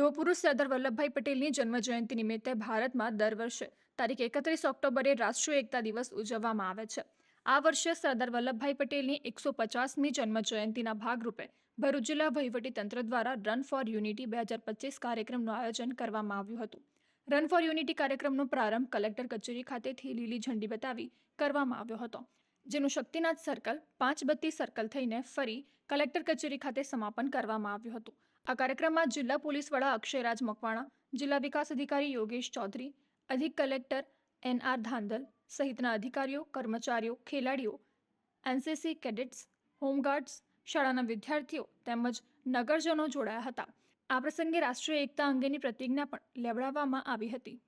લોહપુરુષ સરદાર વલ્લભભાઈ પટેલની જન્મજયંતિ નિમિત્તે ભારતમાં દર વર્ષે તારીખ એકત્રીસ ઓક્ટોબરે રાષ્ટ્રીય એકતા દિવસ ઉજવવામાં આવે છે. આ વર્ષે સરદાર વલ્લભભાઈ પટેલની એકસો પચાસમી જન્મજયંતિના ભાગરૂપે ભરૂચ જિલ્લા વહીવટીતંત્ર દ્વારા રન ફોર યુનિટી બે હજાર પચીસ કાર્યક્રમનું આયોજન કરવામાં આવ્યું હતું. રન ફોર યુનિટી કાર્યક્રમનો પ્રારંભ કલેક્ટર કચેરી ખાતેથી લીલી ઝંડી બતાવી કરવામાં આવ્યો હતો. જેનું શક્તિનાથ સર્કલ પાંચ બત્તી સર્કલ થઈને ફરી કલેક્ટર કચેરી ખાતે સમાપન કરવામાં આવ્યું હતું. આ કાર્યક્રમમાં જિલ્લા પોલીસ વડા અક્ષયરાજ મકવાણા, જિલ્લા વિકાસ અધિકારી યોગેશ ચૌધરી, અધિક કલેક્ટર એન આર ધાંધલ સહિતના અધિકારીઓ, કર્મચારીઓ, ખેલાડીઓ એનસીસી કેડેટ્સ હોમગાર્ડ્સ શાળાના વિદ્યાર્થીઓ તેમજ નગરજનો જોડાયા હતા. આ પ્રસંગે રાષ્ટ્રીય એકતા અંગેની પ્રતિજ્ઞા પણ લેવડાવવામાં આવી હતી.